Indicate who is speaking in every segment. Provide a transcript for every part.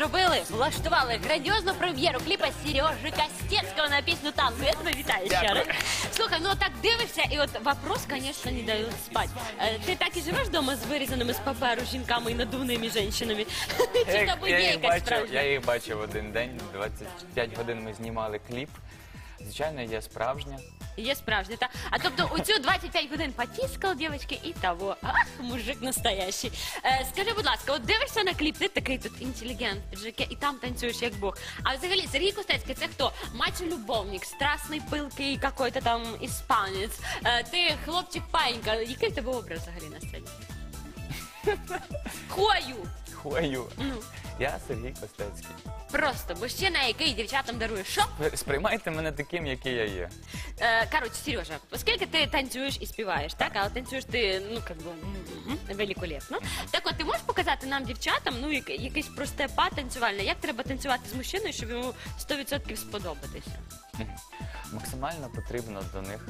Speaker 1: зробили, влаштували грандіозну прем'єру кліпа Сережи Костецького на пісню танго. Я тебе вітаю ще раз. Слухай, ну так дивишся, і от вопрос, звісно, не дає спати. Е, Ти так і живеш вдома з вирізаними з паперу жінками і надувними жінками? Чи
Speaker 2: Я,
Speaker 1: тобі
Speaker 2: їх-
Speaker 1: є
Speaker 2: їх
Speaker 1: якась
Speaker 2: бачив,
Speaker 1: справжня?
Speaker 2: я їх бачив один день, 25 годин ми знімали кліп. Звичайно, є справжня.
Speaker 1: Є справжня, та? А тобто у цю 25 годин потіскав, дівчатки, і того. Ах, мужик настоящий. Е, скажи, будь ласка, от дивишся на кліп, ти такий тут інтелігент, піджаке, і там танцюєш як Бог. А взагалі, Сергій Костецький, це хто? Мачо-любовник, страсний пилкий какой-то там іспанець. Е, ти хлопчик паїнька. Який в тебе образ взагалі на сцені? Хою!
Speaker 2: Хою.
Speaker 1: Ну,
Speaker 2: Я Сергій Костецький.
Speaker 1: Просто мужчина, який дівчатам дарує що?
Speaker 2: Ви Сприймайте мене таким, який я є.
Speaker 1: Е, Коротше, Сережа, оскільки ти танцюєш і співаєш, так, але танцюєш ти, ну, как би, м, великолепно. Так от, ти можеш показати нам, дівчатам, ну, як- якесь просте па танцювальне, як треба танцювати з мужчиною, щоб йому 100% сподобатися?
Speaker 2: Максимально потрібно до них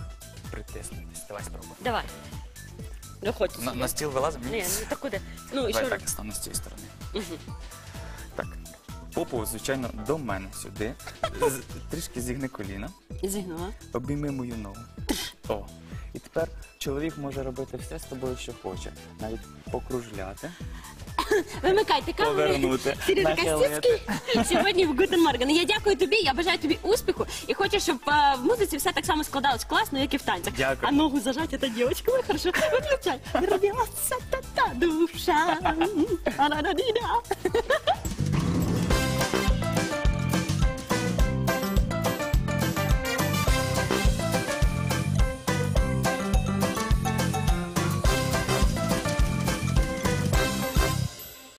Speaker 2: притиснутися. Давай спробуй.
Speaker 1: Давай. Ну, хоч.
Speaker 2: На, на стіл вилазимо?
Speaker 1: Ні, ну, так куди? Ну, і
Speaker 2: Давай
Speaker 1: що?
Speaker 2: так, стану з цієї сторони.
Speaker 1: Мгм.
Speaker 2: Попу, звичайно, до мене сюди. З- трішки зігни коліна.
Speaker 1: Зігнула.
Speaker 2: Обійми мою ногу. О. І тепер чоловік може робити все з тобою, що хоче. Навіть покружляти,
Speaker 1: Вимикайте камеру.
Speaker 2: повернути, нахилити.
Speaker 1: Сьогодні в Гутен Морген. Я дякую тобі, я бажаю тобі успіху і хочу, щоб е, в музиці все так само складалось класно, як і в танцях.
Speaker 2: Дякую.
Speaker 1: А ногу зажать, это девочка, ой, хорошо, выключай. Рвется та-та душа. А-ра-ра-ди-да.